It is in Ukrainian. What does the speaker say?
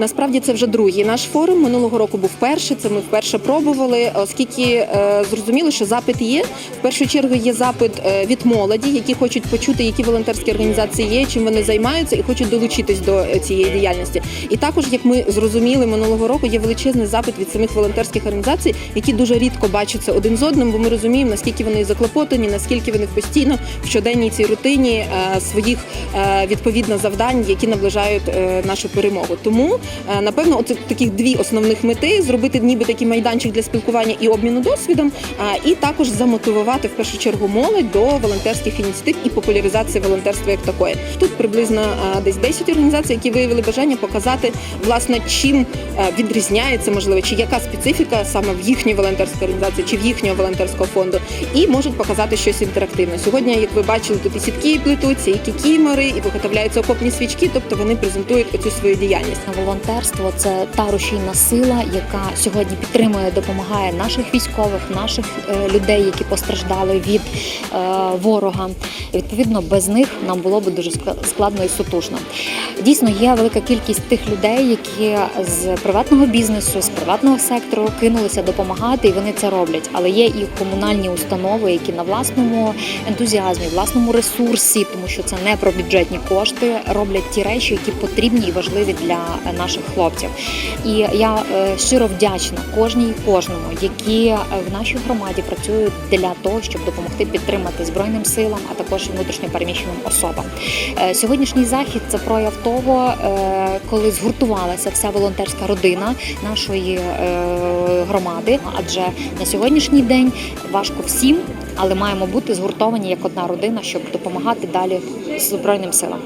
Насправді це вже другий наш форум. Минулого року був перший. Це ми вперше пробували, оскільки е, зрозуміло, що запит є. В першу чергу є запит е, від молоді, які хочуть почути, які волонтерські організації є, чим вони займаються, і хочуть долучитись до е, цієї діяльності. І також, як ми зрозуміли минулого року, є величезний запит від самих волонтерських організацій, які дуже рідко бачаться один з одним, бо ми розуміємо, наскільки вони заклопотані, наскільки вони постійно в щоденній цій рутині своїх відповідно завдань, які наближають нашу перемогу. Тому напевно, от таких дві основних мети зробити ніби такий майданчик для спілкування і обміну досвідом, і також замотивувати в першу чергу молодь до волонтерських ініціатив і популяризації волонтерства як такої. Тут приблизно е, десь 10 організацій, які виявили бажання показати власне чим е, відрізняється, можливо, чи яка специфіка саме в їхньої волонтерської організації, чи в їхнього волонтерського фонду, і можуть показати щось інтерактивне. Сьогодні, як ви бачили, тут і сітки плетуться, і кікімори, і виготовляються окопні свічки, тобто вони презентують оцю свою діяльність. Волонтерство це та рушійна сила, яка сьогодні підтримує, допомагає наших військових, наших е, людей, які постраждали від е, ворога. І, відповідно, без них нам було б дуже ск- складно і сутужно. Дійсно, є велика кількість тих людей, які з приватного бізнесу, з приватного сектору кинулися допомагати, і вони це роблять. Але є і комунальні установи, які на власному ентузіазмі, власному ресурсі, тому що це не про бюджетні кошти, роблять ті речі, які потрібні і важливі для е, наших хлопців. І я е, щиро вдячна кожній і кожному, які е, в нашій громаді працюють для того, щоб допомогти підтримати збройним силам, а також внутрішньо переміщеним особам. Е, Сьогоднішній захід це прояв того, коли згуртувалася вся волонтерська родина нашої громади. Адже на сьогоднішній день важко всім, але маємо бути згуртовані як одна родина, щоб допомагати далі збройним силам.